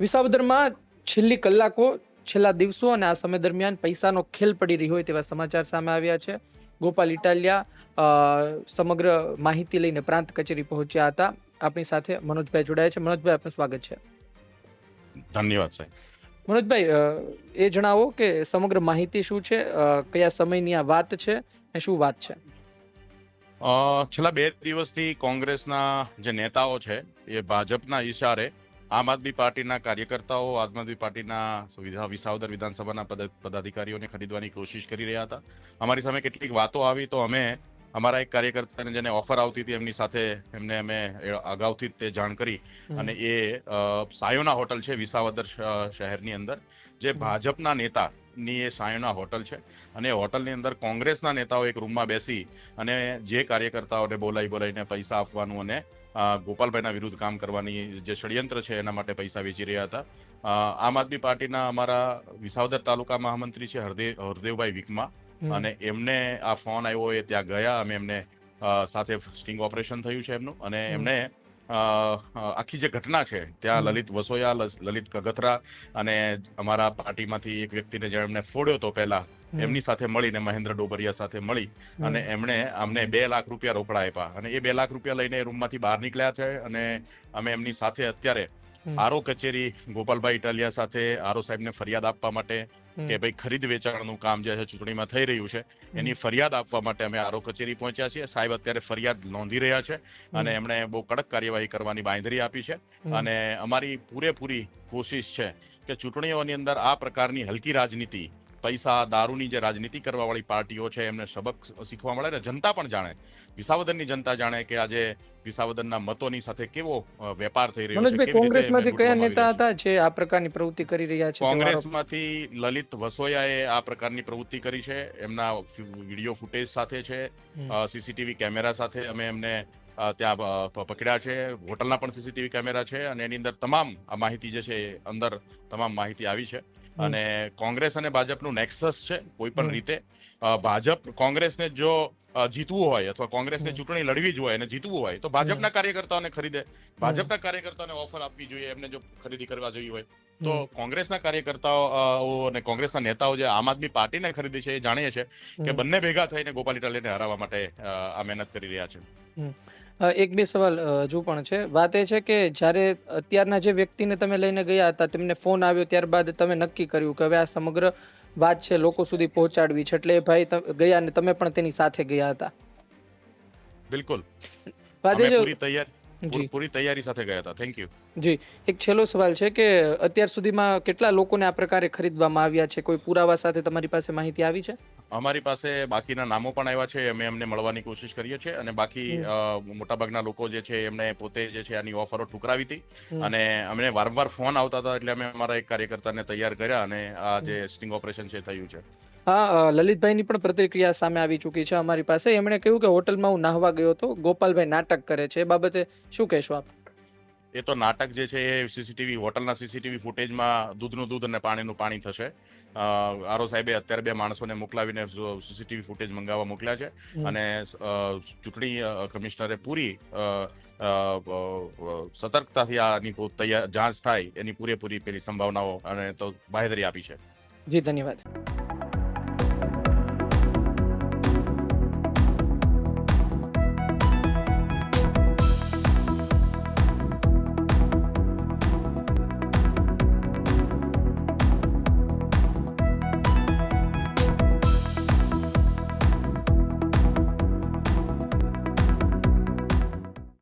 વિસાવદરમાં છેલ્લી કલાકો છેલ્લા દિવસો અને આ સમય દરમિયાન પૈસાનો ખેલ પડી રહ્યો હોય તેવા સમાચાર સામે આવ્યા છે. ગોપાલ ઇટાલિયા સમગ્ર માહિતી લઈને પ્રાંત કચેરી પહોંચ્યા હતા. આપણી સાથે મનોજભાઈ જોડાયા છે. મનોજભાઈ આપનું સ્વાગત છે. ધન્યવાદ સાહેબ. મનોજભાઈ એ જણાવો કે સમગ્ર માહિતી શું છે? કયા સમયની આ વાત છે અને શું વાત છે? છેલ્લા બે દિવસથી કોંગ્રેસના જે નેતાઓ છે એ ભાજપના ઈશારે આમ આદમી પાર્ટીના કાર્યકર્તાઓ, આમ આદમી પાર્ટીના વિસાવદર વિધાનસભાના પદ- પદાધિકારીઓને ખરીદવાની કોશિશ કરી રહ્યા હતા. અમારી સામે કેટલીક વાતો આવી તો અમે અમારા એક કાર્યકર્તાને જેને ઓફર આવતી હતી એમની સાથે એમને અમે અગાઉથી જ તે જાણ કરી. અને એ સાયોના હોટલ છે વિસાવદર શહેરની અંદર જે ભાજપના નેતા ની એ સાયોના હોટલ છે. અને હોટલની અંદર કોંગ્રેસના નેતાઓ એક રૂમમાં બેસી અને જે કાર્યકર્તાઓને બોલાવી બોલાવીને પૈસા આપવાનું અને ગોપાલભાઈના વિરુદ્ધ કામ કરવાની જે ષડયંત્ર છે એના માટે પૈસા વેચી રહ્યા હતા. આમ આદમી પાર્ટીના અમારા વિસાવદર તાલુકા મહામંત્રી છે હરદેવ હરદેવભાઈ વિકમા. અને એમને આ ફોન આવ્યો એ ત્યાં ગયા અમે એમને સાથે સ્ટિંગ ઓપરેશન થયું છે એમનું. અને એમને આખી જે ઘટના છે ત્યાં લલિત વસોયા લલિત કગથરા અને અમારા પાર્ટીમાંથી એક વ્યક્તિને જે એમને ફોડ્યો તો પહેલા એમની સાથે મળીને મહેન્દ્ર ડોબરિયા સાથે મળી અને એમણે અમને બે લાખ રૂપિયા રોકડા આપ્યા. અને એ બે લાખ રૂપિયા લઈને રૂમમાંથી બહાર નીકળ્યા છે અને અમે એમની સાથે અત્યારે. આરો કચેરી ગોપાલભાઈ ઇટાલિયા સાથે આરો સાહેબને ફરિયાદ આપવા માટે કે ભાઈ ખરીદ વેચાણનું કામ જે છે ચૂંટણીમાં થઈ રહ્યું છે એની ફરિયાદ આપવા માટે અમે આરો કચેરી પહોંચ્યા છીએ. સાહેબ અત્યારે ફરિયાદ નોંધી રહ્યા છે અને. એમણે બહુ કડક કાર્યવાહી કરવાની બાંધરી આપી છે. અને અમારી પૂરેપૂરી કોશિશ છે કે ચૂંટણીઓની અંદર આ પ્રકારની હલકી રાજનીતિ પૈસા દારૂની જે રાજનીતિ કરવા વાળી પાર્ટીઓ છે એમને સબક શીખવા મળે અને જનતા પણ જાણે. વિસાવદનની જનતા જાણે કે આજે વિસાવદનના મતોની સાથે કેવો વેપાર થઈ રહ્યો છે કોંગ્રેસમાંથી કયા નેતા. હતા જે આ પ્રકારની પ્રવૃત્તિ કરી રહ્યા છે? કોંગ્રેસમાંથી લલિત વસોયાએ આ પ્રકારની પ્રવૃત્તિ કરી છે. એમના વીડિયો ફૂટેજ સાથે છે સીસીટીવી કેમેરા સાથે અમે એમને ત્યાં પકડ્યા છે. હોટલના પણ સીસીટીવી કેમેરા છે અને એની અંદર તમામ આ માહિતી જે છે અંદર તમામ માહિતી આવી છે. અને કોંગ્રેસ અને ભાજપનું નેક્સસ છે કોઈ પણ રીતે. ભાજપ કોંગ્રેસને જો જીતવું હોય અથવા કોંગ્રેસને. ચૂંટણી લડવી જ હોય અને જીતવું હોય તો ભાજપના કાર્યકર્તાઓને ખરીદે. ભાજપના કાર્યકર્તાઓને ઓફર આપવી જોઈએ એમને જો ખરીદી કરવા જોઈએ હોય. તો. કોંગ્રેસના કાર્યકર્તાઓ અને કોંગ્રેસના નેતાઓ જે આમ આદમી પાર્ટીને ખરીદી છે એ જાણીએ છે કે બંને ભેગા થઈને ગોપાલ ઇટાલીને હરાવવા માટે આ મહેનત કરી રહ્યા છે. એક બે સવાલ હજુ પણ છે. વાત એ છે કે જ્યારે અત્યારના જે વ્યક્તિને તમે લઈને ગયા હતા તેમને ફોન આવ્યો ત્યારબાદ તમે નક્કી કર્યું કે હવે આ સમગ્ર વાત છે લોકો સુધી પહોંચાડવી છે એટલે ભાઈ ગયા અને તમે પણ તેની સાથે ગયા હતા. બિલકુલ. વાત એ પૂરી તૈયાર પૂરી તૈયારી સાથે ગયા હતા. Thank you ji. એક છેલ્લો સવાલ છે કે અત્યાર સુધીમાં કેટલા લોકોને આ પ્રકારે ખરીદવામાં આવ્યા છે? કોઈ પુરાવા સાથે તમારી પાસે માહિતી આવી છે? અમારી પાસે બાકીના નામો પણ આવ્યા છે અમે એમને મળવાની કોશિશ કરીએ છીએ અને બાકી મોટાભાગના લોકો જે છે એમને પોતે જે છે આની ઓફરો ઠુકરાવી હતી. અને અમને વારંવાર ફોન આવતા હતા એટલે અમે અમારા એક કાર્યકર્તાને તૈયાર કર્યા અને આ જે સ્ટિંગ ઓપરેશન છે થયું છે. હા લલિતભાઈ લલિતભાઈની પણ પ્રતિક્રિયા સામે આવી ચૂકી છે અમારી પાસે. એમણે કહ્યું કે હોટલમાં હું નાહવા ગયો હતો. ગોપાલભાઈ નાટક કરે છે. એ બાબતે શું કહેશો આપ? એ તો નાટક જે છે એ સીસીટીવી હોટલના સીસીટીવી ફૂટેજમાં દૂધનું દૂધ અને પાણીનું પાણી થશે. આરો સાહેબે અત્યારે બે માણસોને મોકલાવીને સીસીટીવી ફૂટેજ મંગાવવા મોકલ્યા છે. અને ચૂંટણી કમિશનરે પૂરી સતર્કતાથી આની તૈયાર જાંચ થાય એની પૂરેપૂરી પેલી સંભાવનાઓ અને તો બાહેધરી આપી છે. જી ધન્યવાદ.